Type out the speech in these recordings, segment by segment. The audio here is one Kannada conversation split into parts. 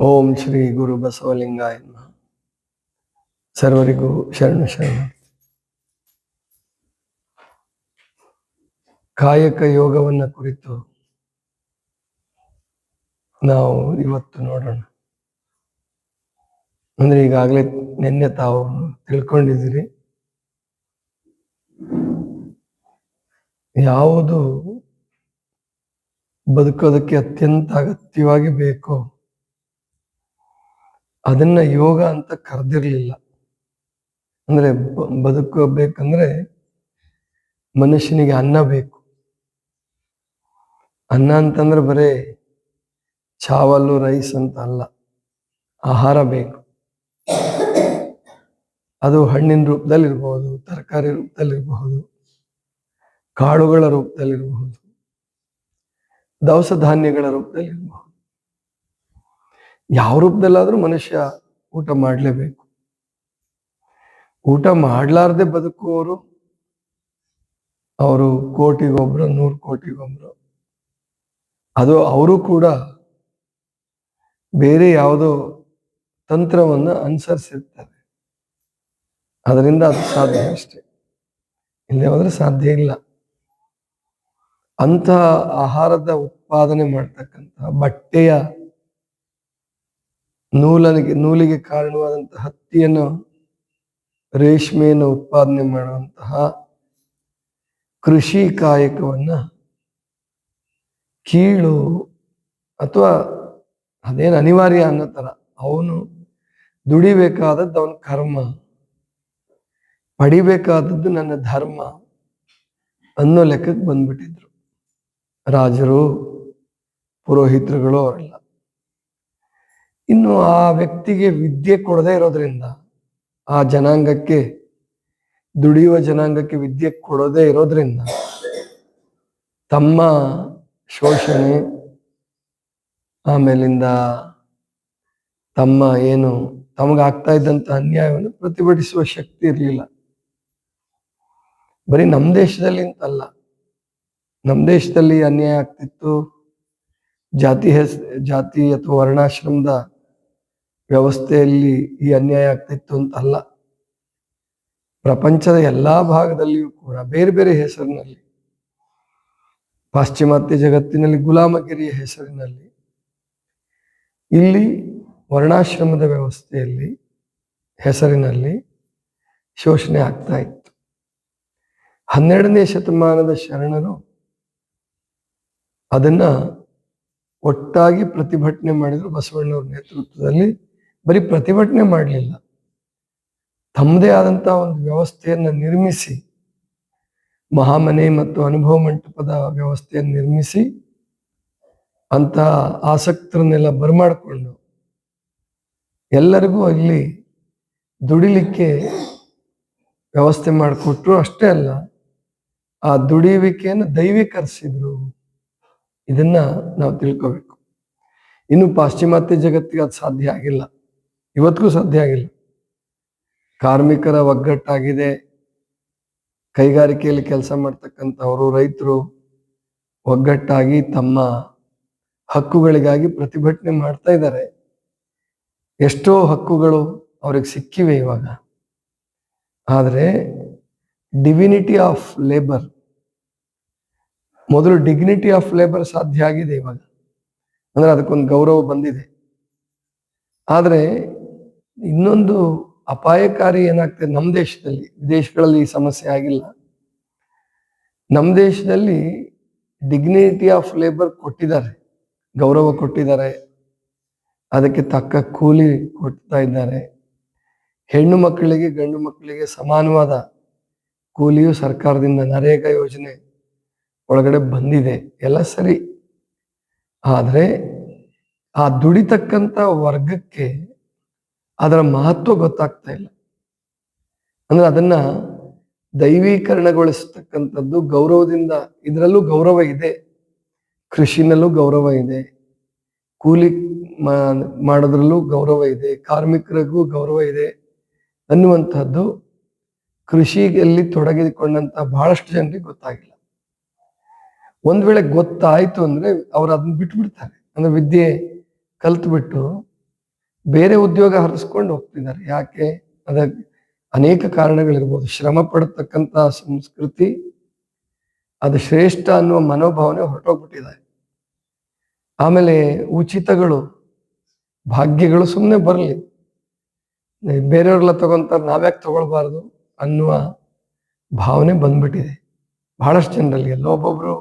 ಓಂ ಶ್ರೀ ಗುರು ಬಸವಲಿಂಗಾಯ. ಸರ್ವರಿಗೂ ಶರಣ ಶರಣ. ಕಾಯಕ ಯೋಗವನ್ನ ಕುರಿತು ನಾವು ಇವತ್ತು ನೋಡೋಣ. ಅಂದ್ರೆ ಈಗಾಗಲೇ ನಿನ್ನೆ ತಾವು ತಿಳ್ಕೊಂಡಿದ್ದೀರಿ. ಯಾವುದು ಬದುಕೋದಕ್ಕೆ ಅತ್ಯಂತ ಅಗತ್ಯವಾಗಿ ಬೇಕೋ ಅದನ್ನ ಯೋಗ ಅಂತ ಕರೆದಿರಲಿಲ್ಲ. ಅಂದ್ರೆ ಬದುಕಬೇಕಂದ್ರೆ ಮನುಷ್ಯನಿಗೆ ಅನ್ನ ಬೇಕು. ಅನ್ನ ಅಂತಂದ್ರೆ ಬರೇ ಚಾವಲು, ರೈಸ್ ಅಂತ ಅಲ್ಲ. ಆಹಾರ ಬೇಕು. ಅದು ಹಣ್ಣಿನ ರೂಪದಲ್ಲಿರ್ಬಹುದು, ತರಕಾರಿ ರೂಪದಲ್ಲಿರಬಹುದು, ಕಾಳುಗಳ ರೂಪದಲ್ಲಿರಬಹುದು, ದವಸ ಧಾನ್ಯಗಳ ರೂಪದಲ್ಲಿರಬಹುದು. ಯಾವ ರೂಪದಲ್ಲಾದ್ರೂ ಮನುಷ್ಯ ಊಟ ಮಾಡಲೇಬೇಕು. ಊಟ ಮಾಡ್ಲಾರ್ದೆ ಬದುಕುವವರು ಅವರು ಕೋಟಿಗೊಬ್ರು, ನೂರು ಕೋಟಿಗೊಬ್ರು. ಅದು ಅವರು ಕೂಡ ಬೇರೆ ಯಾವುದೋ ತಂತ್ರವನ್ನ ಅನುಸರಿಸಿರ್ತಾರೆ. ಅದರಿಂದ ಅದು ಸಾಧ್ಯ ಅಷ್ಟೇ. ಇಲ್ಲದೆ ಹೋದ್ರೆ ಸಾಧ್ಯ ಇಲ್ಲ. ಅಂತಹ ಆಹಾರದ ಉತ್ಪಾದನೆ ಮಾಡ್ತಕ್ಕಂತಹ ಬಟ್ಟೆಯ ನೂಲನಿಗೆ, ನೂಲಿಗೆ ಕಾರಣವಾದಂತಹ ಹತ್ತಿಯನ್ನು ರೇಷ್ಮೆಯನ್ನು ಉತ್ಪಾದನೆ ಮಾಡುವಂತಹ ಕೃಷಿ ಕಾಯಕವನ್ನ ಕೀಳು ಅಥವಾ ಅದೇನು ಅನಿವಾರ್ಯ ಅನ್ನೋ ತರ. ಅವನು ದುಡಿಬೇಕಾದದ್ದು ಅವನ ಕರ್ಮ, ಪಡಿಬೇಕಾದದ್ದು ನನ್ನ ಧರ್ಮ ಅನ್ನೋ ಲೆಕ್ಕಕ್ಕೆ ಬಂದ್ಬಿಟ್ಟಿದ್ರು. ರಾಜರು, ಪುರೋಹಿತರುಗಳು ಅವರೆಲ್ಲ. ಇನ್ನು ಆ ವ್ಯಕ್ತಿಗೆ ವಿದ್ಯೆ ಕೊಡದೇ ಇರೋದ್ರಿಂದ ಆ ಜನಾಂಗಕ್ಕೆ, ದುಡಿಯುವ ಜನಾಂಗಕ್ಕೆ ವಿದ್ಯೆ ಕೊಡದೇ ಇರೋದ್ರಿಂದ ತಮ್ಮ ಶೋಷಣೆ, ಆಮೇಲಿಂದ ತಮ್ಮ ಏನು ತಮಗಾಗ್ತಾ ಇದ್ದಂತ ಅನ್ಯಾಯವನ್ನು ಪ್ರತಿಭಟಿಸುವ ಶಕ್ತಿ ಇರಲಿಲ್ಲ. ಬರೀ ನಮ್ಮ ದೇಶದಲ್ಲಿ ಅಂತಲ್ಲ. ನಮ್ಮ ದೇಶದಲ್ಲಿ ಅನ್ಯಾಯ ಆಗ್ತಿತ್ತು. ಜಾತಿ ಹೆಸ್, ಜಾತಿ ಅಥವಾ ವರ್ಣಾಶ್ರಮದ ವ್ಯವಸ್ಥೆಯಲ್ಲಿ ಈ ಅನ್ಯಾಯ ಆಗ್ತಿತ್ತು ಅಂತ ಅಲ್ಲ ಪ್ರಪಂಚದ ಎಲ್ಲಾ ಭಾಗದಲ್ಲಿಯೂ ಕೂಡ ಬೇರೆ ಬೇರೆ ಹೆಸರಿನಲ್ಲಿ, ಪಾಶ್ಚಿಮಾತ್ಯ ಜಗತ್ತಿನಲ್ಲಿ ಗುಲಾಮಗಿರಿಯ ಹೆಸರಿನಲ್ಲಿ, ಇಲ್ಲಿ ವರ್ಣಾಶ್ರಮದ ವ್ಯವಸ್ಥೆಯಲ್ಲಿ ಹೆಸರಿನಲ್ಲಿ ಶೋಷಣೆ ಆಗ್ತಾ ಇತ್ತು. ಹನ್ನೆರಡನೇ ಶತಮಾನದ ಶರಣರು ಅದನ್ನ ಒಟ್ಟಾಗಿ ಪ್ರತಿಭಟನೆ ಮಾಡಿದ್ರು ಬಸವಣ್ಣವ್ರ ನೇತೃತ್ವದಲ್ಲಿ. ಬರೀ ಪ್ರತಿಭಟನೆ ಮಾಡಲಿಲ್ಲ. ತಮ್ಮದೇ ಆದಂತಹ ಒಂದು ವ್ಯವಸ್ಥೆಯನ್ನು ನಿರ್ಮಿಸಿ, ಮಹಾಮನೆ ಮತ್ತು ಅನುಭವ ಮಂಟಪದ ವ್ಯವಸ್ಥೆಯನ್ನು ನಿರ್ಮಿಸಿ, ಅಂತ ಆಸಕ್ತರನ್ನೆಲ್ಲ ಬರಮಾಡಿಕೊಂಡು ಎಲ್ಲರಿಗೂ ಅಲ್ಲಿ ದುಡಿಲಿಕ್ಕೆ ವ್ಯವಸ್ಥೆ ಮಾಡಿಕೊಟ್ರು ಅಷ್ಟೇ ಅಲ್ಲ, ಆ ದುಡಿಯುವಿಕೆಯನ್ನು ದೈವೀಕರಿಸಿದ್ರು ಇದನ್ನ ನಾವು ತಿಳ್ಕೋಬೇಕು. ಇನ್ನು ಪಾಶ್ಚಿಮಾತ್ಯ ಜಗತ್ತಿಗೆ ಅದು ಸಾಧ್ಯ ಆಗಿಲ್ಲ. ಇವತ್ತಿಗೂ ಸಾಧ್ಯ ಆಗಿಲ್ಲ. ಕಾರ್ಮಿಕರ ಒಗ್ಗಟ್ಟಾಗಿದೆ. ಕೈಗಾರಿಕೆಯಲ್ಲಿ ಕೆಲಸ ಮಾಡ್ತಕ್ಕಂಥವರು, ರೈತರು ಒಗ್ಗಟ್ಟಾಗಿ ತಮ್ಮ ಹಕ್ಕುಗಳಿಗಾಗಿ ಪ್ರತಿಭಟನೆ ಮಾಡ್ತಾ ಇದ್ದಾರೆ. ಎಷ್ಟೋ ಹಕ್ಕುಗಳು ಅವ್ರಿಗೆ ಸಿಕ್ಕಿವೆ ಇವಾಗ. ಆದರೆ ಡಿವಿನಿಟಿ ಆಫ್ ಲೇಬರ್ ಮೊದಲು ಡಿಗ್ನಿಟಿ ಆಫ್ ಲೇಬರ್ ಸಾಧ್ಯ ಆಗಿದೆ ಇವಾಗ. ಅಂದ್ರೆ ಅದಕ್ಕೊಂದು ಗೌರವ ಬಂದಿದೆ. ಆದರೆ ಇನ್ನೊಂದು ಅಪಾಯಕಾರಿ ಏನಾಗ್ತದೆ ನಮ್ಮ ದೇಶದಲ್ಲಿ, ವಿದೇಶಗಳಲ್ಲಿ ಈ ಸಮಸ್ಯೆ ಆಗಿಲ್ಲ. ನಮ್ಮ ದೇಶದಲ್ಲಿ ಡಿಗ್ನಿಟಿ ಆಫ್ ಲೇಬರ್ ಕೊಟ್ಟಿದ್ದಾರೆ, ಗೌರವ ಕೊಟ್ಟಿದ್ದಾರೆ, ಅದಕ್ಕೆ ತಕ್ಕ ಕೂಲಿ ಕೊಡ್ತಾ ಇದ್ದಾರೆ. ಹೆಣ್ಣು ಮಕ್ಕಳಿಗೆ, ಗಂಡು ಮಕ್ಕಳಿಗೆ ಸಮಾನವಾದ ಕೂಲಿಯು ಸರ್ಕಾರದಿಂದ ನರೇಗಾ ಯೋಜನೆ ಒಳಗಡೆ ಬಂದಿದೆ. ಎಲ್ಲ ಸರಿ. ಆದರೆ ಆ ದುಡಿತಕ್ಕಂಥ ವರ್ಗಕ್ಕೆ ಅದರ ಮಹತ್ವ ಗೊತ್ತಾಗ್ತಾ ಇಲ್ಲ. ಅಂದ್ರೆ ಅದನ್ನ ದೈವೀಕರಣಗೊಳಿಸತಕ್ಕಂಥದ್ದು ಗೌರವದಿಂದ, ಇದರಲ್ಲೂ ಗೌರವ ಇದೆ, ಕೃಷಿನಲ್ಲೂ ಗೌರವ ಇದೆ, ಕೂಲಿ ಮಾಡೋದ್ರಲ್ಲೂ ಗೌರವ ಇದೆ, ಕಾರ್ಮಿಕರಿಗೂ ಗೌರವ ಇದೆ ಅನ್ನುವಂಥದ್ದು ಕೃಷಿಯಲ್ಲಿ ತೊಡಗಿಕೊಂಡಂತ ಬಹಳಷ್ಟು ಜನರಿಗೆ ಗೊತ್ತಾಗಿಲ್ಲ. ಒಂದ್ ವೇಳೆ ಗೊತ್ತಾಯ್ತು ಅಂದ್ರೆ ಅವ್ರು ಅದನ್ನ ಬಿಟ್ಬಿಡ್ತಾರೆ. ಅಂದ್ರೆ ವಿದ್ಯೆ ಕಲ್ತ್ಬಿಟ್ಟು ಬೇರೆ ಉದ್ಯೋಗ ಹರಿಸ್ಕೊಂಡು ಹೋಗ್ತಿದ್ದಾರೆ. ಯಾಕೆ? ಅದ ಅನೇಕ ಕಾರಣಗಳಿರ್ಬೋದು. ಶ್ರಮ ಪಡತಕ್ಕಂಥ ಸಂಸ್ಕೃತಿ ಅದು ಶ್ರೇಷ್ಠ ಅನ್ನುವ ಮನೋಭಾವನೆ ಹೊರಟೋಗ್ಬಿಟ್ಟಿದೆ. ಆಮೇಲೆ ಉಚಿತಗಳು, ಭಾಗ್ಯಗಳು ಸುಮ್ಮನೆ ಬರಲಿ. ಬೇರೆಯವ್ರೆಲ್ಲ ತಗೊಂತಾರೆ, ನಾವ್ಯಾಕೆ ತಗೊಳ್ಬಾರ್ದು ಅನ್ನುವ ಭಾವನೆ ಬಂದ್ಬಿಟ್ಟಿದೆ. ಬಹಳಷ್ಟು ಜನರಲ್ಲಿ ಎಲ್ಲೋ ಒಬ್ಬೊಬ್ರು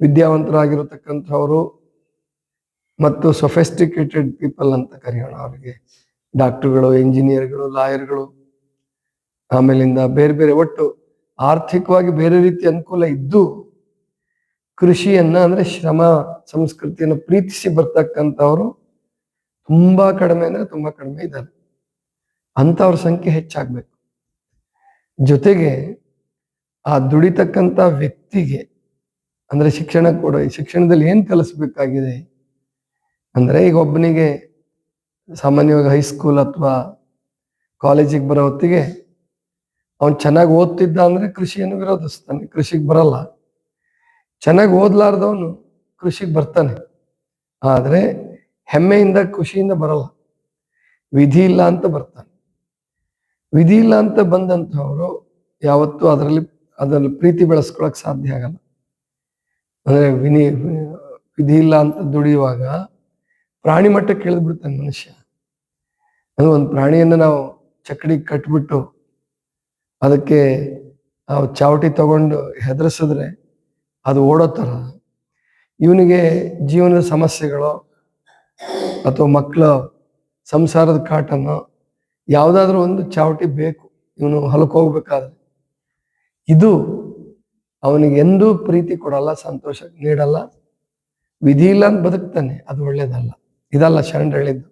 ವಿದ್ಯಾವಂತರಾಗಿರತಕ್ಕಂಥವ್ರು ಮತ್ತು ಸೊಫೆಸ್ಟಿಕೇಟೆಡ್ ಪೀಪಲ್ ಅಂತ ಕರೆಯೋಣ ಅವರಿಗೆ. ಡಾಕ್ಟರ್ಗಳು ಇಂಜಿನಿಯರ್ಗಳು ಲಾಯರ್ಗಳು ಆಮೇಲಿಂದ ಬೇರೆ ಬೇರೆ ಒಟ್ಟು ಆರ್ಥಿಕವಾಗಿ ಬೇರೆ ರೀತಿ ಅನುಕೂಲ ಇದ್ದು ಕೃಷಿಯನ್ನ ಅಂದ್ರೆ ಶ್ರಮ, ಸಂಸ್ಕೃತಿಯನ್ನು ಪ್ರೀತಿಸಿ ಬರ್ತಕ್ಕಂಥವ್ರು ತುಂಬಾ ಕಡಿಮೆ ಅಂದ್ರೆ ತುಂಬಾ ಕಡಿಮೆ ಇದ್ದಾರೆ. ಅಂಥವ್ರ ಸಂಖ್ಯೆ ಹೆಚ್ಚಾಗಬೇಕು. ಜೊತೆಗೆ ಆ ದುಡಿತಕ್ಕಂಥ ವ್ಯಕ್ತಿಗೆ ಅಂದ್ರೆ ಶಿಕ್ಷಣ ಕೂಡ, ಶಿಕ್ಷಣದಲ್ಲಿ ಏನು ಕಲಿಸ್ಬೇಕಾಗಿದೆ? ಅಂದ್ರೆ ಈಗ ಒಬ್ಬನಿಗೆ ಸಾಮಾನ್ಯವಾಗಿ ಹೈಸ್ಕೂಲ್ ಅಥವಾ ಕಾಲೇಜಿಗೆ ಬರೋ ಹೊತ್ತಿಗೆ ಅವನು ಚೆನ್ನಾಗಿ ಓದ್ತಿದ್ದ ಅಂದರೆ ಕೃಷಿಯನ್ನು ವಿರೋಧಿಸ್ತಾನೆ. ಕೃಷಿಗೆ ಬರಲ್ಲ. ಚೆನ್ನಾಗಿ ಓದ್ಲಾರ್ದವನು ಕೃಷಿಗೆ ಬರ್ತಾನೆ. ಆದರೆ ಹೆಮ್ಮೆಯಿಂದ ಖುಷಿಯಿಂದ ಬರಲ್ಲ. ವಿಧಿ ಇಲ್ಲ ಅಂತ ಬರ್ತಾನೆ. ವಿಧಿ ಇಲ್ಲ ಅಂತ ಬಂದಂಥವರು ಯಾವತ್ತೂ ಅದರಲ್ಲಿ ಅದರಲ್ಲಿ ಪ್ರೀತಿ ಬೆಳೆಸ್ಕೊಳಕ್ ಸಾಧ್ಯ ಆಗಲ್ಲ. ಅಂದ್ರೆ ವಿನಿ, ವಿಧಿ ಇಲ್ಲ ಅಂತ ದುಡಿಯುವಾಗ ಪ್ರಾಣಿ ಮಟ್ಟಕ್ಕೆ ಕೇಳಿದ್ಬಿಡ್ತಾನೆ ಬಿಡ್ತಾನೆ ಮನುಷ್ಯ. ಅದು ಒಂದು ಪ್ರಾಣಿಯನ್ನು ನಾವು ಚಕ್ಡಿ ಕಟ್ಬಿಟ್ಟು ಅದಕ್ಕೆ ನಾವು ಚಾವಟಿ ತಗೊಂಡು ಹೆದರ್ಸಿದ್ರೆ ಅದು ಓಡೋ ಥರ. ಇವನಿಗೆ ಜೀವನದ ಸಮಸ್ಯೆಗಳು ಅಥವಾ ಮಕ್ಕಳ ಸಂಸಾರದ ಕಾಟನ್ನು ಯಾವುದಾದ್ರೂ ಒಂದು ಚಾವಟಿ ಬೇಕು. ಇವನು ಹೊಲಕ್ಕೆ ಹೋಗ್ಬೇಕಾದ್ರೆ. ಇದು ಅವನಿಗೆ ಎಂದೂ ಪ್ರೀತಿ ಕೊಡಲ್ಲ, ಸಂತೋಷ ನೀಡಲ್ಲ, ವಿಧಿ ಇಲ್ಲ ಅಂತ ಬದುಕ್ತಾನೆ. ಅದು ಒಳ್ಳೇದಲ್ಲ. ಇದಲ್ಲ ಶರಣರು ಹೇಳಿದ್ದು.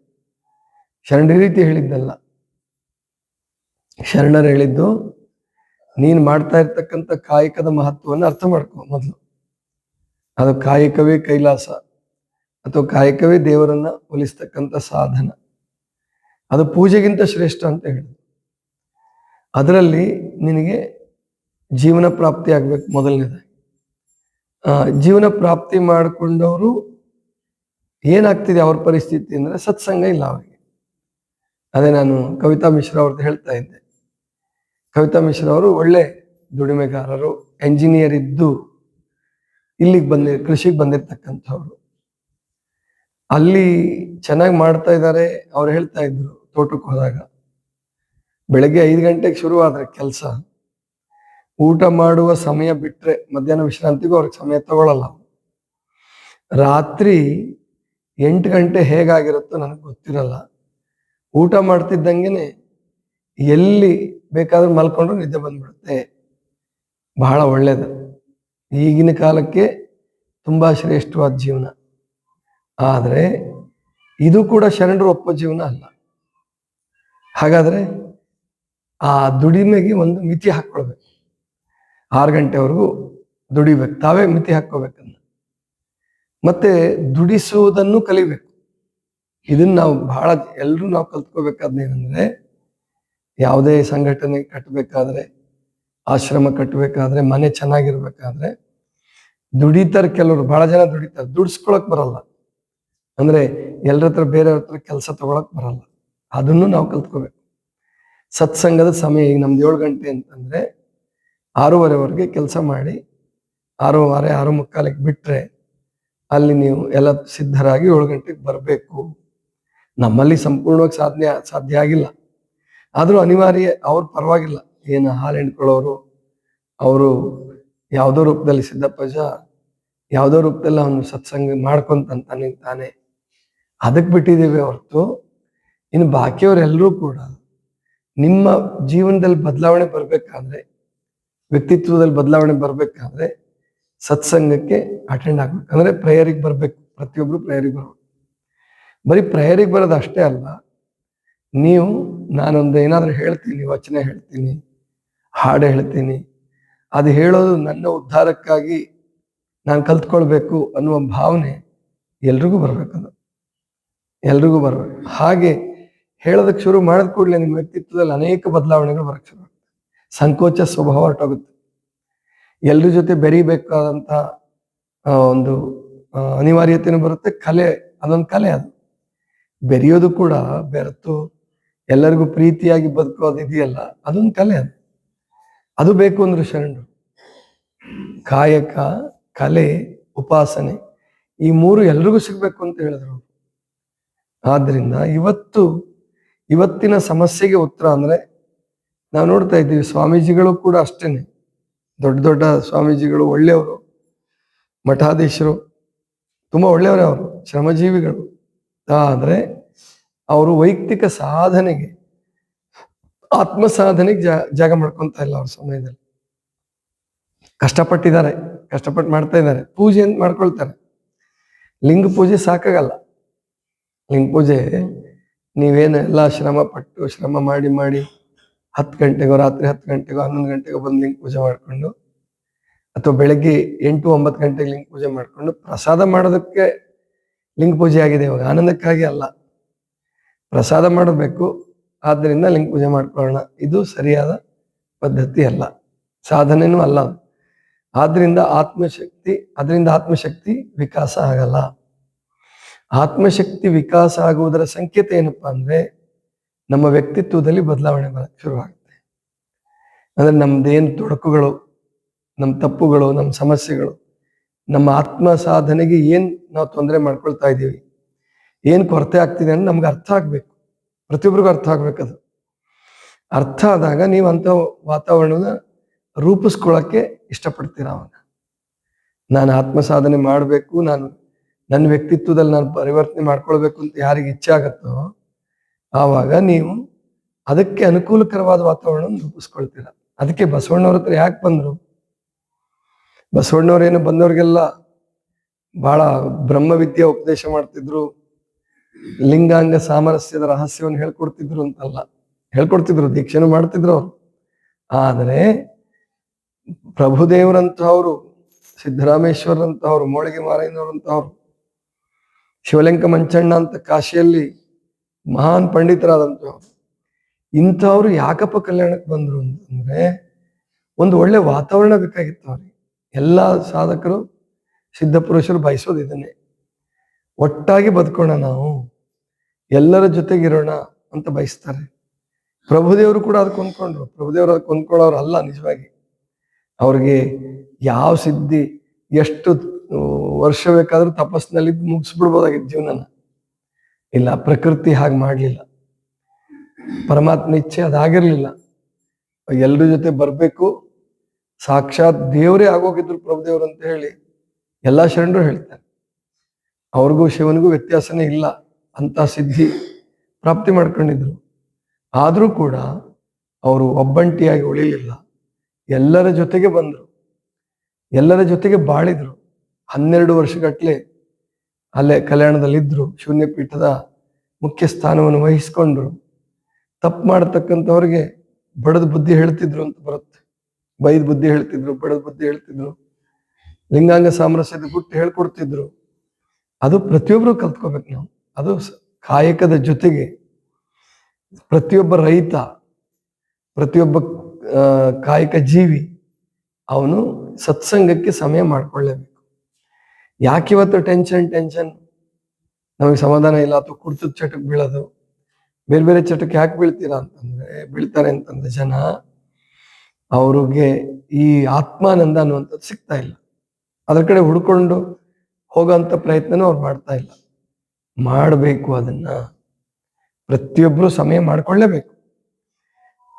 ಶರಣ ರೀತಿ ಹೇಳಿದ್ದಲ್ಲ. ಶರಣರು ಹೇಳಿದ್ದು, ನೀನು ಮಾಡ್ತಾ ಇರ್ತಕ್ಕಂಥ ಕಾಯಕದ ಮಹತ್ವವನ್ನು ಅರ್ಥ ಮಾಡ್ಕೊ ಮೊದಲು. ಅದು ಕಾಯಕವೇ ಕೈಲಾಸ ಅಥವಾ ಕಾಯಕವೇ ದೇವರನ್ನ ಒಲಿಸ್ತಕ್ಕಂಥ ಸಾಧನ. ಅದು ಪೂಜೆಗಿಂತ ಶ್ರೇಷ್ಠ ಅಂತ ಹೇಳಿದ್ರು. ಅದರಲ್ಲಿ ನಿನಗೆ ಜೀವನ ಪ್ರಾಪ್ತಿ ಆಗ್ಬೇಕು ಮೊದಲನೇದಾಗಿ. ಜೀವನ ಪ್ರಾಪ್ತಿ ಮಾಡಿಕೊಂಡವರು ಏನಾಗ್ತಿದೆ ಅವ್ರ ಪರಿಸ್ಥಿತಿ ಅಂದ್ರೆ ಸತ್ಸಂಗ ಇಲ್ಲ ಅವರಿಗೆ. ಅದೇ ನಾನು ಕವಿತಾ ಮಿಶ್ರಾ ಅವ್ರದ್ದು ಹೇಳ್ತಾ ಇದ್ದೆ. ಕವಿತಾ ಮಿಶ್ರಾ ಅವರು ಒಳ್ಳೆ ದುಡಿಮೆಗಾರರು ಎಂಜಿನಿಯರ್ ಇದ್ದು ಇಲ್ಲಿಗೆ ಬಂದಿ ಕೃಷಿಗೆ ಬಂದಿರ್ತಕ್ಕಂಥವ್ರು. ಅಲ್ಲಿ ಚೆನ್ನಾಗಿ ಮಾಡ್ತಾ ಇದ್ದಾರೆ ಅವ್ರು ಹೇಳ್ತಾ ಇದ್ರು ತೋಟಕ್ಕೆ ಹೋದಾಗ. ಬೆಳಗ್ಗೆ ಐದು ಗಂಟೆಗೆ ಶುರುವಾದ್ರೆ ಕೆಲಸ. ಊಟ ಮಾಡುವ ಸಮಯ ಬಿಟ್ಟರೆ ಮಧ್ಯಾಹ್ನ ವಿಶ್ರಾಂತಿಗೂ ಅವ್ರಿಗೆ ಸಮಯ ತಗೊಳ್ಳಲ್ಲ ರಾತ್ರಿ ಎಂಟು ಗಂಟೆ ಹೇಗಾಗಿರುತ್ತೋ ನನಗೆ ಗೊತ್ತಿರಲ್ಲ. ಊಟ ಮಾಡ್ತಿದ್ದಂಗೆ ಎಲ್ಲಿ ಬೇಕಾದ್ರೂ ಮಲ್ಕೊಂಡ್ರು ನಿದ್ದೆ ಬಂದ್ಬಿಡುತ್ತೆ. ಬಹಳ ಒಳ್ಳೆಯದು ಈಗಿನ ಕಾಲಕ್ಕೆ ತುಂಬ ಶ್ರೇಷ್ಠವಾದ ಜೀವನ. ಆದರೆ ಇದು ಕೂಡ ಶರಣರು ಒಪ್ಪ ಜೀವನ ಅಲ್ಲ. ಹಾಗಾದರೆ ಆ ದುಡಿಮೆಗೆ ಒಂದು ಮಿತಿ ಹಾಕ್ಕೊಳ್ಬೇಕು. ಆರು ಗಂಟೆವರೆಗೂ ದುಡಿಬೇಕು. ತಾವೇ ಮಿತಿ ಹಾಕೋಬೇಕನ್ನ ಮತ್ತೆ ದುಡಿಸುವುದನ್ನು ಕಲಿಬೇಕು. ಇದನ್ನ ನಾವು ಬಹಳ ಎಲ್ಲರೂ ನಾವು ಕಲ್ತ್ಕೋಬೇಕಾದ್ನೇನಂದ್ರೆ ಯಾವುದೇ ಸಂಘಟನೆ ಕಟ್ಟಬೇಕಾದ್ರೆ ಆಶ್ರಮ ಕಟ್ಟಬೇಕಾದ್ರೆ ಮನೆ ಚೆನ್ನಾಗಿರ್ಬೇಕಾದ್ರೆ, ದುಡಿತಾರೆ ಕೆಲವರು, ಬಹಳ ಜನ ದುಡಿತಾರೆ. ದುಡಿಸ್ಕೊಳಕ್ ಬರಲ್ಲ. ಅಂದ್ರೆ ಎಲ್ಲರ ಹತ್ರ ಬೇರೆಯವ್ರ ಹತ್ರ ಕೆಲಸ ತಗೊಳಕ್ ಬರಲ್ಲ. ಅದನ್ನು ನಾವು ಕಲ್ತ್ಕೋಬೇಕು. ಸತ್ಸಂಗದ ಸಮಯ ಈಗ ನಮ್ದು ಏಳು ಗಂಟೆ ಅಂತಂದ್ರೆ ಆರೂವರೆವರೆಗೆ ಕೆಲಸ ಮಾಡಿ ಆರೂವರೆ ಆರು ಮುಕ್ಕಾಲಿಗೆ ಬಿಟ್ರೆ ಅಲ್ಲಿ ನೀವು ಎಲ್ಲ ಸಿದ್ಧರಾಗಿ ಏಳು ಗಂಟೆಗೆ ಬರಬೇಕು. ನಮ್ಮಲ್ಲಿ ಸಂಪೂರ್ಣವಾಗಿ ಸಾಧನೆ, ಸಾಧ್ಯ ಆಗಿಲ್ಲ. ಆದರೂ ಅನಿವಾರ್ಯ, ಅವ್ರ ಪರವಾಗಿಲ್ಲ. ಏನು ಹಾಲು ಹಿಂಡ್ಕೊಳ್ಳೋರು ಅವರು ಯಾವುದೋ ರೂಪದಲ್ಲಿ ಸಿದ್ದಪ್ಪಜ ಯಾವುದೋ ರೂಪದಲ್ಲಿ ಅವನು ಸತ್ಸಂಗ ಮಾಡ್ಕೊಂತಾನೆ ತಾನೆ ಅದಕ್ಕೆ ಬಿಟ್ಟಿದ್ದೀವಿ ಹೊರತು, ಇನ್ನು ಬಾಕಿಯವರೆಲ್ಲರೂ ಕೂಡ ನಿಮ್ಮ ಜೀವನದಲ್ಲಿ ಬದಲಾವಣೆ ಬರಬೇಕಾದ್ರೆ, ವ್ಯಕ್ತಿತ್ವದಲ್ಲಿ ಬದಲಾವಣೆ ಬರಬೇಕಾದ್ರೆ ಸತ್ಸಂಗಕ್ಕೆ ಅಟೆಂಡ್ ಆಗ್ಬೇಕು. ಅಂದರೆ ಪ್ರೇಯರಿಗೆ ಬರಬೇಕು. ಪ್ರತಿಯೊಬ್ಬರು ಪ್ರೇಯರಿಗೆ ಬರಬೇಕು. ಬರೀ ಪ್ರೇಯರಿಗೆ ಬರೋದು ಅಷ್ಟೇ ಅಲ್ಲ ನೀವು ನಾನೊಂದು ಏನಾದರೂ ಹೇಳ್ತೀನಿ ವಚನ ಹೇಳ್ತೀನಿ ಹಾಡು ಹೇಳ್ತೀನಿ ಅದು ಹೇಳೋದು ನನ್ನ ಉದ್ಧಾರಕ್ಕಾಗಿ ನಾನು ಕಲ್ತ್ಕೊಳ್ಬೇಕು ಅನ್ನುವ ಭಾವನೆ ಎಲ್ರಿಗೂ ಬರಬೇಕದು ಎಲ್ರಿಗೂ ಬರಬೇಕು. ಹಾಗೆ ಹೇಳೋದಕ್ಕೆ ಶುರು ಮಾಡಿದ ಕೂಡಲೇ ನಿಮ್ಮ ವ್ಯಕ್ತಿತ್ವದಲ್ಲಿ ಅನೇಕ ಬದಲಾವಣೆಗಳು ಬರಕ್ಕೆ ಶುರು ಸಂಕೋಚ ಸ್ವಭಾವ ಹೊರಟೋಗುತ್ತೆ. ಎಲ್ರ ಜೊತೆ ಬೆರಿಬೇಕಾದಂತ ಆ, ಒಂದು ಅನಿವಾರ್ಯತೆನೂ ಬರುತ್ತೆ. ಕಲೆ, ಅದೊಂದು ಕಲೆ ಅದು. ಬೆರೆಯೋದು ಕೂಡ ಬೆರೆತು, ಎಲ್ಲರಿಗೂ ಪ್ರೀತಿಯಾಗಿ ಬದುಕೋದು ಇದೆಯಲ್ಲ, ಅದೊಂದು ಕಲೆ ಅದು. ಅದು ಬೇಕು ಅಂದ್ರು ಶರಣರು. ಕಾಯಕ, ಕಲೆ, ಉಪಾಸನೆ, ಈ ಮೂರು ಎಲ್ರಿಗೂ ಸಿಗ್ಬೇಕು ಅಂತ ಹೇಳಿದ್ರು ಆದ್ರಿಂದ ಇವತ್ತು, ಇವತ್ತಿನ ಸಮಸ್ಯೆಗೆ ಉತ್ತರ ಅಂದ್ರೆ, ನಾವು ನೋಡ್ತಾ ಇದ್ದೀವಿ, ಸ್ವಾಮೀಜಿಗಳು ಕೂಡ ಅಷ್ಟೇನೆ. ದೊಡ್ಡ ದೊಡ್ಡ ಸ್ವಾಮೀಜಿಗಳು, ಒಳ್ಳೆಯವರು. ಮಠಾಧೀಶರು, ತುಂಬಾ ಒಳ್ಳೆಯವರೇ ಅವರು, ಶ್ರಮಜೀವಿಗಳು. ಆದರೆ ಅವರು ವೈಯಕ್ತಿಕ ಸಾಧನೆಗೆ ಆತ್ಮ ಸಾಧನೆಗೆ ಜಾಗ ಮಾಡ್ಕೊತಾ ಇಲ್ಲ ಅವ್ರ ಸಮಯದಲ್ಲಿ. ಕಷ್ಟಪಟ್ಟಿದ್ದಾರೆ, ಕಷ್ಟಪಟ್ಟು ಮಾಡ್ತಾ ಇದ್ದಾರೆ, ಪೂಜೆ ಅಂತ ಮಾಡ್ಕೊಳ್ತಾರೆ. ಲಿಂಗ ಪೂಜೆ ಸಾಕಾಗಲ್ಲ. ಲಿಂಗ ಪೂಜೆ, ನೀವೇನು ಎಲ್ಲ ಶ್ರಮ ಪಟ್ಟು, ಶ್ರಮ ಮಾಡಿ ಮಾಡಿ ಹತ್ತು ಗಂಟೆಗೋ, ರಾತ್ರಿ ಹತ್ತು ಗಂಟೆಗೋ, ಹನ್ನೊಂದು ಗಂಟೆಗೋ ಬಂದು ಲಿಂಗ ಪೂಜೆ ಮಾಡ್ಕೊಂಡು ಅಥವಾ ಬೆಳಗ್ಗೆ ಎಂಟು ಒಂಬತ್ತು ಗಂಟೆಗೆ ಲಿಂಗ ಪೂಜೆ ಮಾಡ್ಕೊಂಡು ಪ್ರಸಾದ ಮಾಡೋದಕ್ಕೆ ಲಿಂಗ ಪೂಜೆ ಆಗಿದೆ ಇವಾಗ. ಆನಂದಕ್ಕಾಗಿ ಅಲ್ಲ. ಪ್ರಸಾದ ಮಾಡಬೇಕು. ಆದ್ದರಿಂದ ಲಿಂಗ ಪೂಜೆ ಮಾಡ್ಕೊಳ್ಳೋಣ. ಇದು ಸರಿಯಾದ ಪದ್ಧತಿ ಅಲ್ಲ. ಸಾಧನೆನೂ ಅಲ್ಲ ಅದು. ಆದ್ರಿಂದ ಆತ್ಮಶಕ್ತಿ ಅದರಿಂದ ಆತ್ಮಶಕ್ತಿ ವಿಕಾಸ ಆಗಲ್ಲ. ಆತ್ಮಶಕ್ತಿ ವಿಕಾಸ ಆಗುವುದರ ಸಂಕೇತ ಏನಪ್ಪಾ ಅಂದ್ರೆ ನಮ್ಮ ವ್ಯಕ್ತಿತ್ವದಲ್ಲಿ ಬದಲಾವಣೆ ಶುರುವಾಗುತ್ತೆ. ಅಂದ್ರೆ ನಮ್ದೇನು ತೊಡಕುಗಳು ನಮ್ಮ ತಪ್ಪುಗಳು ನಮ್ಮ ಸಮಸ್ಯೆಗಳು, ನಮ್ಮ ಆತ್ಮ ಸಾಧನೆಗೆ ಏನು ನಾವು ತೊಂದರೆ ಮಾಡ್ಕೊಳ್ತಾ ಇದ್ದೀವಿ, ಏನು ಕೊರತೆ ಆಗ್ತಿದೆ ಅಂತ ನಮ್ಗೆ ಅರ್ಥ ಆಗ್ಬೇಕು. ಪ್ರತಿಯೊಬ್ಬರಿಗೂ ಅರ್ಥ ಆಗ್ಬೇಕದು ಅರ್ಥ ಆದಾಗ ನೀವು ಅಂಥ ವಾತಾವರಣನ ರೂಪಿಸ್ಕೊಳ್ಳೋಕ್ಕೆ ಇಷ್ಟಪಡ್ತೀರ ಅವನ್ನ ನಾನು ಆತ್ಮ ಸಾಧನೆ ಮಾಡಬೇಕು, ನಾನು ನನ್ನ ವ್ಯಕ್ತಿತ್ವದಲ್ಲಿ ನಾನು ಪರಿವರ್ತನೆ ಮಾಡ್ಕೊಳ್ಬೇಕು ಅಂತ ಯಾರಿಗೆ ಇಚ್ಛೆ ಆಗತ್ತೋ, ಆವಾಗ ನೀವು ಅದಕ್ಕೆ ಅನುಕೂಲಕರವಾದ ವಾತಾವರಣ ರೂಪಿಸ್ಕೊಳ್ತೀರ. ಅದಕ್ಕೆ ಬಸವಣ್ಣವ್ರ ಹತ್ರ ಯಾಕೆ ಬಂದ್ರು? ಬಸವಣ್ಣವ್ರೇನು ಬಂದವ್ರಿಗೆಲ್ಲ ಬಹಳ ಬ್ರಹ್ಮವಿದ್ಯೆ ಉಪದೇಶ ಮಾಡ್ತಿದ್ರು, ಲಿಂಗಾಂಗ ಸಾಮರಸ್ಯದ ರಹಸ್ಯವನ್ನು ಹೇಳ್ಕೊಡ್ತಿದ್ರು ಅಂತಲ್ಲ. ಹೇಳ್ಕೊಡ್ತಿದ್ರು, ದೀಕ್ಷೆನೂ ಮಾಡ್ತಿದ್ರು ಅವರು. ಆದರೆ ಪ್ರಭುದೇವರಂತಹವರು ಸಿದ್ದರಾಮೇಶ್ವರಂತಹವರು ಮೋಳಿಗೆ ಮಾರಯ್ಯನವರಂತಹವರು ಶಿವಲಿಂಗ ಮಂಚಣ್ಣ ಅಂತ ಕಾಶಿಯಲ್ಲಿ ಮಹಾನ್ ಪಂಡಿತರಾದಂಥವ್ರು, ಇಂಥವ್ರು ಯಾಕಪ್ಪ ಕಲ್ಯಾಣಕ್ಕೆ ಬಂದರು ಅಂತಂದ್ರೆ, ಒಂದು ಒಳ್ಳೆ ವಾತಾವರಣ ಬೇಕಾಗಿತ್ತು ಅವ್ರಿಗೆ. ಎಲ್ಲ ಸಾಧಕರು ಸಿದ್ಧ ಪುರುಷರು ಬಯಸೋದು ಇದನ್ನೇ. ಒಟ್ಟಾಗಿ ಬದುಕೋಣ ನಾವು, ಎಲ್ಲರ ಜೊತೆಗಿರೋಣ ಅಂತ ಬಯಸ್ತಾರೆ. ಪ್ರಭುದೇವರು ಕೂಡ ಅದಕ್ಕೆ ಹೊಂದ್ಕೊಂಡ್ರು ಪ್ರಭುದೇವರು ಅದಕ್ಕೆ ಹೊಂದ್ಕೊಳ್ಳೋರು ಅಲ್ಲ ನಿಜವಾಗಿ. ಅವ್ರಿಗೆ ಯಾವ ಸಿದ್ಧಿ, ಎಷ್ಟು ವರ್ಷ ಬೇಕಾದ್ರೂ ತಪಸ್ಸಿನಲ್ಲಿ ಮುಗಿಸ್ಬಿಡ್ಬೋದಾಗಿತ್ತು ಜೀವನನ. ಇಲ್ಲ, ಪ್ರಕೃತಿ ಹಾಗೆ ಮಾಡಲಿಲ್ಲ. ಪರಮಾತ್ಮ ಇಚ್ಛೆ ಅದಾಗಿರ್ಲಿಲ್ಲ. ಎಲ್ಲರ ಜೊತೆ ಬರಬೇಕು ಸಾಕ್ಷಾತ್ ದೇವರೇ ಆಗೋಗಿದ್ರು ಪ್ರಭುದೇವರು ಅಂತ ಹೇಳಿ ಎಲ್ಲ ಶರಣರು ಹೇಳ್ತಾರೆ. ಅವ್ರಿಗೂ ಶಿವನಿಗೂ ವ್ಯತ್ಯಾಸನೇ ಇಲ್ಲ ಅಂತ ಸಿದ್ಧಿ ಪ್ರಾಪ್ತಿ ಮಾಡ್ಕೊಂಡಿದ್ರು. ಆದರೂ ಕೂಡ ಅವರು ಒಬ್ಬಂಟಿಯಾಗಿ ಉಳಿಲಿಲ್ಲ. ಎಲ್ಲರ ಜೊತೆಗೆ ಬಂದರು. ಎಲ್ಲರ ಜೊತೆಗೆ ಬಾಳಿದ್ರು. ಹನ್ನೆರಡು ವರ್ಷಗಟ್ಟಲೆ ಅಲ್ಲೇ ಕಲ್ಯಾಣದಲ್ಲಿದ್ದರು ಶೂನ್ಯ ಪೀಠದ ಮುಖ್ಯ ಸ್ಥಾನವನ್ನು ವಹಿಸ್ಕೊಂಡ್ರು. ತಪ್ಪು ಮಾಡತಕ್ಕಂಥವ್ರಿಗೆ ಬಡದ ಬುದ್ಧಿ ಹೇಳ್ತಿದ್ರು ಅಂತ ಬರುತ್ತೆ. ಬೈದ್ ಬುದ್ಧಿ ಹೇಳ್ತಿದ್ರು ಬಡದ ಬುದ್ಧಿ ಹೇಳ್ತಿದ್ರು, ಲಿಂಗಾಂಗ ಸಾಮರಸ್ಯದ ಗುಟ್ಟು ಹೇಳ್ಕೊಡ್ತಿದ್ರು. ಅದು ಪ್ರತಿಯೊಬ್ಬರು ಕಲ್ತ್ಕೋಬೇಕು ನಾವು. ಅದು ಕಾಯಕದ ಜೊತೆಗೆ ಪ್ರತಿಯೊಬ್ಬ ರೈತ, ಪ್ರತಿಯೊಬ್ಬ ಕಾಯಕ ಜೀವಿ ಅವನು ಸತ್ಸಂಗಕ್ಕೆ ಸಮಯ ಮಾಡ್ಕೊಳ್ಳೇಬೇಕು. ಯಾಕೆ ಇವತ್ತು ಟೆನ್ಷನ್ ಟೆನ್ಷನ್? ನಮಗೆ ಸಮಾಧಾನ ಇಲ್ಲ, ಅಥವಾ ಕುರ್ತದ ಚಟಕ್ಕೆ ಬೀಳೋದು. ಬೇರೆ ಬೇರೆ ಚಟಕ್ಕೆ ಯಾಕೆ ಬೀಳ್ತೀರಾ ಅಂತಂದ್ರೆ, ಬೀಳ್ತಾರೆ ಅಂತಂದ್ರೆ ಜನ ಅವ್ರಿಗೆ ಈ ಆತ್ಮಾನಂದ ಅನ್ನುವಂಥದ್ದು ಸಿಗ್ತಾ ಇಲ್ಲ. ಅದ್ರ ಕಡೆ ಹುಡ್ಕೊಂಡು ಹೋಗೋಂಥ ಪ್ರಯತ್ನನೂ ಅವ್ರು ಮಾಡ್ತಾ ಇಲ್ಲ. ಮಾಡಬೇಕು ಅದನ್ನ. ಪ್ರತಿಯೊಬ್ಬರು ಸಮಯ ಮಾಡಿಕೊಳ್ಳೇಬೇಕು.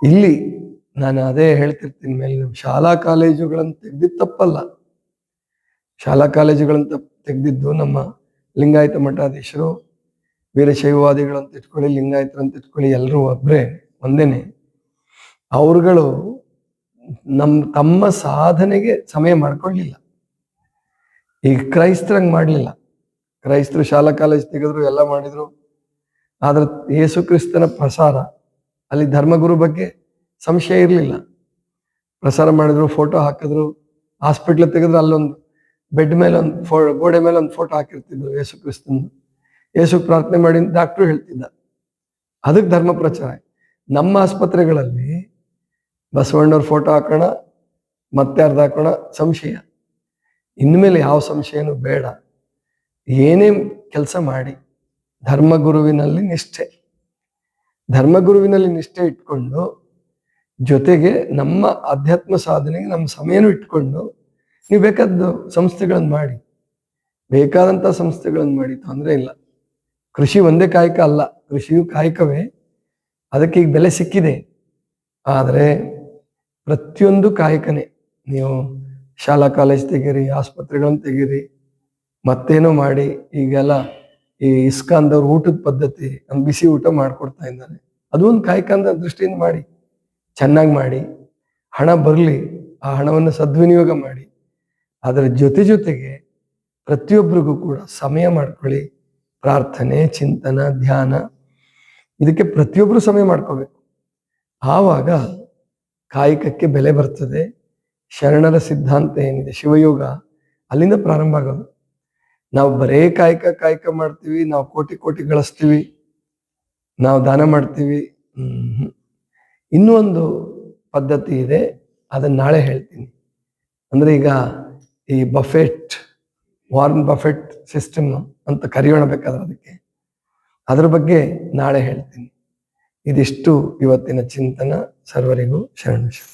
ಇಲ್ಲಿ ನಾನು ಅದೇ ಹೇಳ್ತಿರ್ತೀನಿ ಮೇಲೆ ನಮ್ಮ ಶಾಲಾ ಕಾಲೇಜುಗಳನ್ನು ತೆಗೆದಿದ್ದು ತಪ್ಪಲ್ಲ. ಶಾಲಾ ಕಾಲೇಜುಗಳಂತ ತೆಗೆದಿದ್ದು ನಮ್ಮ ಲಿಂಗಾಯತ ಮಠಾಧೀಶರು ವೀರಶೈವವಾದಿಗಳಂತ ಇಟ್ಕೊಳ್ಳಿ ಲಿಂಗಾಯತರಂತ ಇಟ್ಕೊಳ್ಳಿ ಎಲ್ಲರೂ ಒಬ್ಬರೇ ಒಂದೇನೆ. ಅವ್ರುಗಳು ನಮ್ಮ ತಮ್ಮ ಸಾಧನೆಗೆ ಸಮಯ ಮಾಡ್ಕೊಳ್ಳಿಲ್ಲ. ಈಗ ಕ್ರೈಸ್ತರಂಗ್ ಮಾಡಲಿಲ್ಲ. ಕ್ರೈಸ್ತರು ಶಾಲಾ ಕಾಲೇಜ್ ತೆಗೆದ್ರು, ಎಲ್ಲ ಮಾಡಿದ್ರು. ಆದ್ರೆ ಯೇಸು ಕ್ರಿಸ್ತನ ಪ್ರಸಾರ, ಅಲ್ಲಿ ಧರ್ಮಗುರು ಬಗ್ಗೆ ಸಂಶಯ ಇರಲಿಲ್ಲ. ಪ್ರಸಾರ ಮಾಡಿದ್ರು, ಫೋಟೋ ಹಾಕಿದ್ರು, ಹಾಸ್ಪಿಟ್ಲ್ ತೆಗೆದ್ರು, ಅಲ್ಲೊಂದು ಬೆಡ್ ಮೇಲೆ ಒಂದು ಫೋ, ಗೋಡೆ ಮೇಲೆ ಒಂದು ಫೋಟೋ ಹಾಕಿರ್ತಿದ್ರು ಯೇಸು ಕ್ರಿಸ್ತನ. ಯೇಸು ಪ್ರಾರ್ಥನೆ ಮಾಡಿ ಡಾಕ್ಟ್ರು ಹೇಳ್ತಿದ್ದ. ಅದಕ್ಕೆ ಧರ್ಮ ಪ್ರಚಾರ. ನಮ್ಮ ಆಸ್ಪತ್ರೆಗಳಲ್ಲಿ ಬಸವಣ್ಣವ್ರ ಫೋಟೋ ಹಾಕೋಣ ಮತ್ತೆ ಅರ್ಧ ಹಾಕೋಣ, ಸಂಶಯ. ಇನ್ಮೇಲೆ ಯಾವ ಸಂಶಯನೂ ಬೇಡ. ಏನೇ ಕೆಲಸ ಮಾಡಿ, ಧರ್ಮಗುರುವಿನಲ್ಲಿ ನಿಷ್ಠೆ. ಧರ್ಮಗುರುವಿನಲ್ಲಿ ನಿಷ್ಠೆ ಇಟ್ಕೊಂಡು, ಜೊತೆಗೆ ನಮ್ಮ ಅಧ್ಯಾತ್ಮ ಸಾಧನೆಗೆ ನಮ್ಮ ಸಮಯನೂ ಇಟ್ಕೊಂಡು, ನೀವು ಬೇಕಾದ ಸಂಸ್ಥೆಗಳನ್ನು ಮಾಡಿ. ಬೇಕಾದಂಥ ಸಂಸ್ಥೆಗಳನ್ನು ಮಾಡಿ, ತೊಂದರೆ ಇಲ್ಲ. ಕೃಷಿ ಒಂದೇ ಕಾಯಕ ಅಲ್ಲ. ಕೃಷಿಯು ಕಾಯಕವೇ. ಅದಕ್ಕೆ ಈಗ ಬೆಲೆ ಸಿಕ್ಕಿದೆ. ಆದರೆ ಪ್ರತಿಯೊಂದು ಕಾಯಕನೇ. ನೀವು ಶಾಲಾ ಕಾಲೇಜ್ ತೆಗೀರಿ, ಆಸ್ಪತ್ರೆಗಳನ್ನು ತೆಗೀರಿ, ಮತ್ತೇನೋ ಮಾಡಿ, ಈಗೆಲ್ಲ ಈ ಇಸ್ಕಾನ್ದವ್ರ ಊಟದ ಪದ್ಧತಿ ಬಿಸಿ ಊಟ ಮಾಡ್ಕೊಡ್ತಾ ಇದ್ದಾರೆ. ಅದು ಒಂದು ದೃಷ್ಟಿಯಿಂದ ಮಾಡಿ, ಚೆನ್ನಾಗಿ ಮಾಡಿ, ಹಣ ಬರಲಿ, ಆ ಹಣವನ್ನು ಸದ್ವಿನಿಯೋಗ ಮಾಡಿ, ಅದರ ಜೊತೆ ಜೊತೆಗೆ ಪ್ರತಿಯೊಬ್ಬರಿಗೂ ಕೂಡ ಸಮಯ ಮಾಡ್ಕೊಳ್ಳಿ. ಪ್ರಾರ್ಥನೆ, ಚಿಂತನ, ಧ್ಯಾನ, ಇದಕ್ಕೆ ಪ್ರತಿಯೊಬ್ಬರು ಸಮಯ ಮಾಡ್ಕೋಬೇಕು. ಆವಾಗ ಕಾಯಕಕ್ಕೆ ಬೆಲೆ ಬರ್ತದೆ. ಶರಣರ ಸಿದ್ಧಾಂತ ಏನಿದೆ? ಶಿವಯೋಗ ಅಲ್ಲಿಂದ ಪ್ರಾರಂಭ ಆಗೋದು. ನಾವು ಬರೇ ಕಾಯಕ ಕಾಯಕ ಮಾಡ್ತೀವಿ. ನಾವು ಕೋಟಿ ಕೋಟಿ ಗಳಿಸ್ತೀವಿ. ನಾವು ದಾನ ಮಾಡ್ತೀವಿ. ಇನ್ನೂ ಪದ್ಧತಿ ಇದೆ. ಅದನ್ನ ನಾಳೆ ಹೇಳ್ತೀನಿ. ಅಂದ್ರೆ ಈಗ ಈ ಬಫೆಟ್, ವಾರ್ನ್ ಬಫೆಟ್ ಸಿಸ್ಟಮ್ ಅಂತ ಕರೆಯೋಣ ಬೇಕಾದ್ರೆ ಅದಕ್ಕೆ. ಅದ್ರ ಬಗ್ಗೆ ನಾಳೆ ಹೇಳ್ತೀನಿ. ಇದಿಷ್ಟು ಇವತ್ತಿನ ಚಿಂತನ. ಸರ್ವರಿಗೂ ಶರಣ ಶರಣ